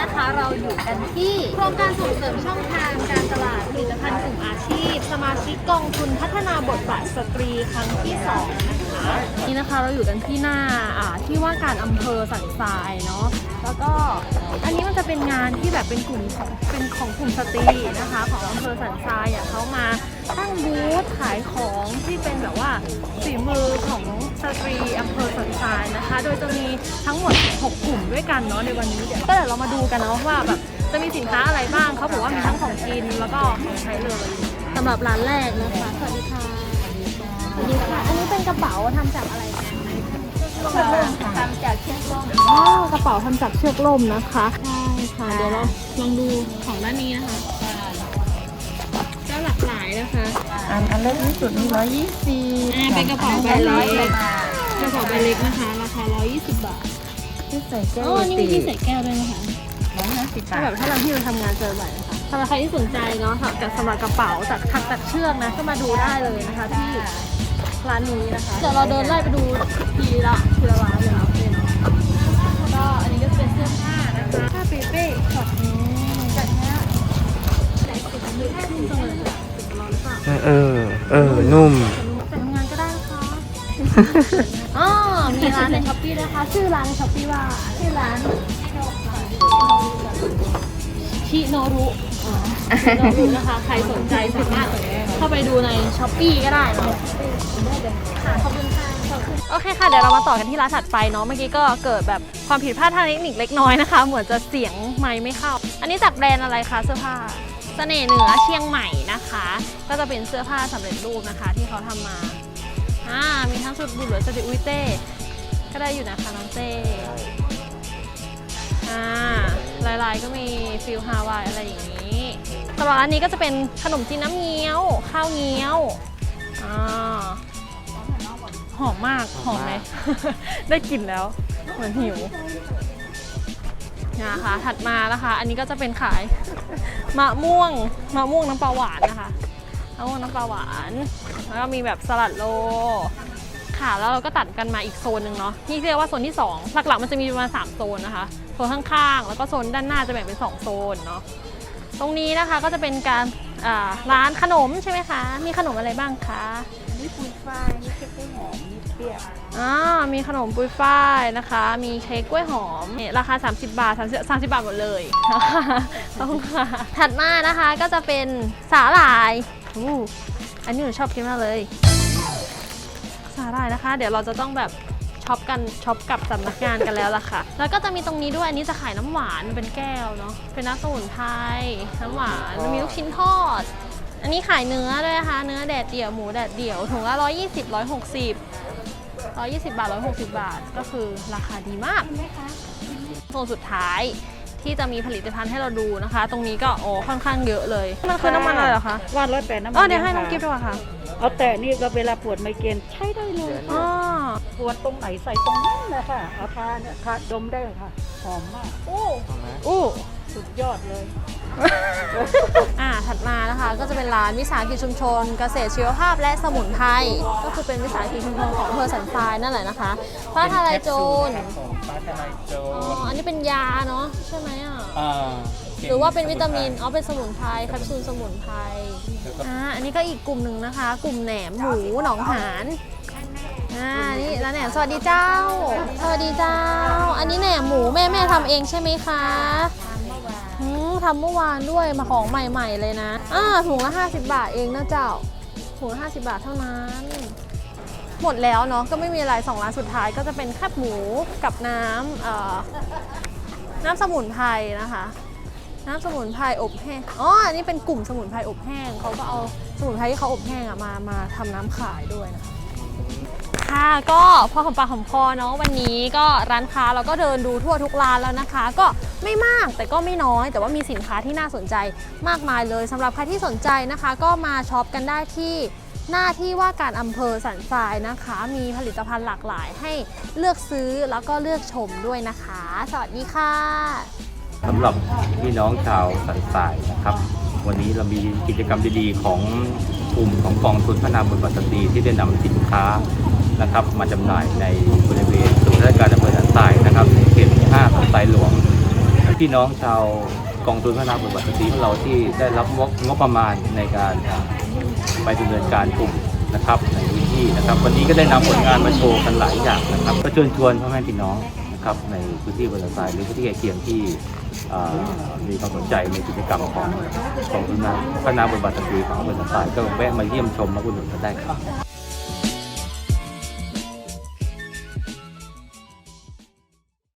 นะคะเราอยู่กันที่โครงการส่งเสริมช่องทางการตลาดผลิตภัณฑ์กลุ่มอาชีพ สมาชิกกองทุนพัฒนาบทบาทสตรีครั้งที่สองนะคะนี่นะคะเราอยู่กันที่หน้าอ่าที่ว่าการอำเภอสันทรายเนาะแล้วก็อันนี้มันจะเป็นงานที่แบบเป็นกลุ่มของเป็นของกลุ่มสตรีนะคะ ของอำเภอสันทรายอะเขามาตั้งบูธขายของที่เป็นแบบว่า ตรีอำเภอสันทรายนะคะ โดยจะมีทั้งหมด 6 กลุ่มด้วยกันเนาะในวันนี้เดี๋ยวก็เดี๋ยวเรามาดูกันเนาะว่าแบบจะมีสินค้าอะไรบ้างเขาบอกว่ามีทั้งของกินแล้วก็ของใช้เลยสำหรับร้านแรกนะคะสวัสดีค่ะสวัสดีค่ะ อันนี้เป็นกระเป๋าทำจากอะไรคะทำจากเชือกล่มอ๋อกระเป๋าทำจากเชือกล่มนะคะใช่ค่ะเดี๋ยวเราลองดูของด้านนี้นะคะก็หลากหลายนะคะอันอันเล็กที่สุดนี่ร้อยยี่สิบอ่าเป็นกระเป๋าใบร้อยเล็กบาท กระเป๋าใบเล็กนะคะ ราคา 120 บาทที่ใส่แก้วอ๋อนี่มีตีที่ใส่แก้วด้วยนะคะร้อยห้าสิบถ้าบาแบทบถ้าเราที่เราทำงานเจอบ่อยนะคะสำหรับใครที่สนใจเนาะกับสำหรับกระเป๋าจากถักตัดเชือกนะก็มาดูได้เลยนะคะที่ร้านนี้นะคะ เดี๋ยวเราเดินไล่ไปดูทีละทีละร้านเลยเนาะเนี่ยเนาะก็อันนี้ก็เป็นเสื้อผ้านะคะผ้าเปเป้ช็อตนี้จัดเนี้ยแต่สุดมือแค่นุ่มจังเลยค่ะสุดร้อนหรือเปล่า เออ เออ นุ่ม อ๋อมีร้านในช้อปปี้นะคะ ชื่อร้านในช้อปปี้ว่า ชื่อร้านชิโนรุชิโนรุนะคะ ใครสนใจสามารถเข้าไปดูในช้อปปี้ก็ได้เนะค่ะขอบคุณค่ะขอบคุณโอเคค่ะ เดี๋ยวเรามาต่อกันที่ร้านถัดไปเนาะ เมื่อกี้ก็เกิดแบบความผิดพลาดทางเทคนิคเล็กน้อยนะคะ เหมือนจะเสียงไมค์ไม่เข้า อันนี้จากแบรนด์อะไรคะเสื้อผ้าเสน่ห์เหนือเชียงใหม่นะคะ ก็จะเป็นเสื้อผ้าสำเร็จรูปนะคะ ที่เขาทำมา อ่ามีทั้งชุดบุหรือสติอุ้ยเต้ ก็ได้อยู่นะคะน้องเต้อ่าลายๆก็มีฟิลฮาวายอะไรอย่างนี้สำหรับอันนี้ก็จะเป็นขนมจีนน้ำเงี้ยว ข้าวเงี้ยวอ่าหอมมากหอมเลย ได้กลิ่นแล้วเหมือนหิวนะคะถัดมานะคะ อันนี้ก็จะเป็นขายมะม่วงมะม่วงน้ำปลาหวานนะคะ มะม่วงน้ำปลาหวาน แล้วก็มีแบบสลัดโล ค่ะแล้วเราก็ตัดกันมาอีกโซนหนึ่งเนาะนี่เรียกว่าโซนที่ 2 หลักๆมันจะมีประมาณ3โซนนะคะโซนข้างๆ แล้วก็โซนด้านหน้าจะแบ่งเป็น 2 โซนเนาะตรงนี้นะคะก็จะเป็นการอ่าร้านขนมใช่ไหมคะ มีขนมอะไรบ้างคะนี่ปุยฝ้ายนี่เค้กกล้วยหอมนี่เปรี้ยวอ่ามีขนมปุยฝ้ายนะคะ มีเค้กกล้วยหอมเนี่ยราคา 30 บาท 30 30 บาทหมดเลยขอบคุณค่ะถัดมานะคะก็จะเป็นสาหร่าย อู้อันนี้หนูชอบกินมากเลย สาหร่ายนะคะ เดี๋ยวเราจะต้องแบบช็อปกันช็อปกับสำนักงานกันแล้วล่ะค่ะ แล้วก็จะมีตรงนี้ด้วย อันนี้จะขายน้ำหวานเป็นแก้วเนาะ เป็นน้ำสมุนไพรน้ำหวาน มีลูกชิ้นทอด อันนี้ขายเนื้อด้วยนะคะ เนื้อแดดเดี่ยว หมูแดดเดี่ยว ถุงละ120 160 120บาท160บาท ก็คือราคาดีมากโซนสุดท้าย ที่จะมีผลิตภัณฑ์ให้เราดูนะคะ ตรงนี้ก็โอ้ค่อนข้างเยอะเลย มันคือน้ำมันอะไรเหรอคะวันร้อยแปดน้ำมัอ๋อเดี๋ยวให้น้องกิฟต์ด้วยค่ะ เอาแต่นี่ก็เวลาปวดไมเกรนใช้ได้เลยอ๋อ ปวดตรงไหนใส่ตรงนั้นเลยค่ะเอาทาเนี่ยทาดมได้เลยค่ะหอมมากอู้อู้ สุดยอดเลยอ่าถัด มานะคะ ก็จะเป็นร้านวิสาหกิจชุมชน เกษตรชีวภาพและสมุนไพรก็คือเป็นวิสาหกิจชุมชนของอำเภอสันทรายนั่นแหละนะคะฟ้าทลายโจรฟ้าทลายโจอ๋ออันนี้เป็นยาเนาะใช่ไหมอะอ่าหรือว่าเป็นวิตามินอ๋อเป็นสมุนไพรแคปซูลสมุนไพรอ่าอันนี้ก็อีกกลุ่มหนึ่งนะคะ กลุ่มแหนมหมูหนองหานอ่านี่ร้านแหนมสวัสดีเจ้า สวัสดีเจ้า อันนี้แหนมหมูแม่แม่ทำเองใช่ไหมคะอืม ทำเมื่อวานด้วยมาของใหม่ ๆ เลยนะอ่าถุงละ 50 บาทเองนะเจ้าถุงละ50 บาทเท่านั้น หมดแล้วเนาะก็ไม่มีอะไรสองร้านสุดท้ายก็จะเป็นแคบหมูกับน้ำเอ่อน้ำสมุนไพรนะคะน้ำสมุนไพรอบแห้ง อ๋อ อันนี้เป็นกลุ่มสมุนไพรอบแห้ง เขาก็เอาสมุนไพรที่เขาอบแห้งอะมา มาทำน้ำขายด้วยนะ ค่ะก็พอหอมปากหอมคอเนาะวันนี้ก็ร้านค้าเราก็เดินดูทั่วทุกร้านแล้วนะคะ ก็ไม่มากแต่ก็ไม่น้อย แต่ว่ามีสินค้าที่น่าสนใจมากมายเลยสำหรับใครที่สนใจนะคะ ก็มาช็อปกันได้ที่หน้าที่ว่าการอำเภอสันทรายนะคะ มีผลิตภัณฑ์หลากหลายให้เลือกซื้อแล้วก็เลือกชมด้วยนะคะ สวัสดีค่ะสำหรับพี่น้องชาวสันทรายนะครับ วันนี้เรามีกิจกรรมดีๆของกลุ่มของกองทุนพัฒนาบทบาทสตรีที่ได้นำสินค้า นะครับ มาจำหน่ายในบริเวณศูนย์ราชการอำเภอสันทรายนะครับในเขตที่5ของสายหลวงพี่น้องชาวกองทุนพัฒนาบทบาทสตรีของเราที่ได้รับงบประมาณในการไปดำเนินการกลุ่มนะครับในพื้นที่นะครับ วันนี้ก็ได้นำผลงานมาโชว์กันหลายอย่างนะครับ ก็เชิญชวนพ่อแม่พี่น้องนะครับในพื้นที่บนทรายหรือพื้นที่ใกล้เคียงที่มีความสนใจในกิจกรรมของกองทุนพัฒนาบทบาทสตรีของบนทรายก็แวะมาเยี่ยมชมมาอุดหนุนกันได้ครับ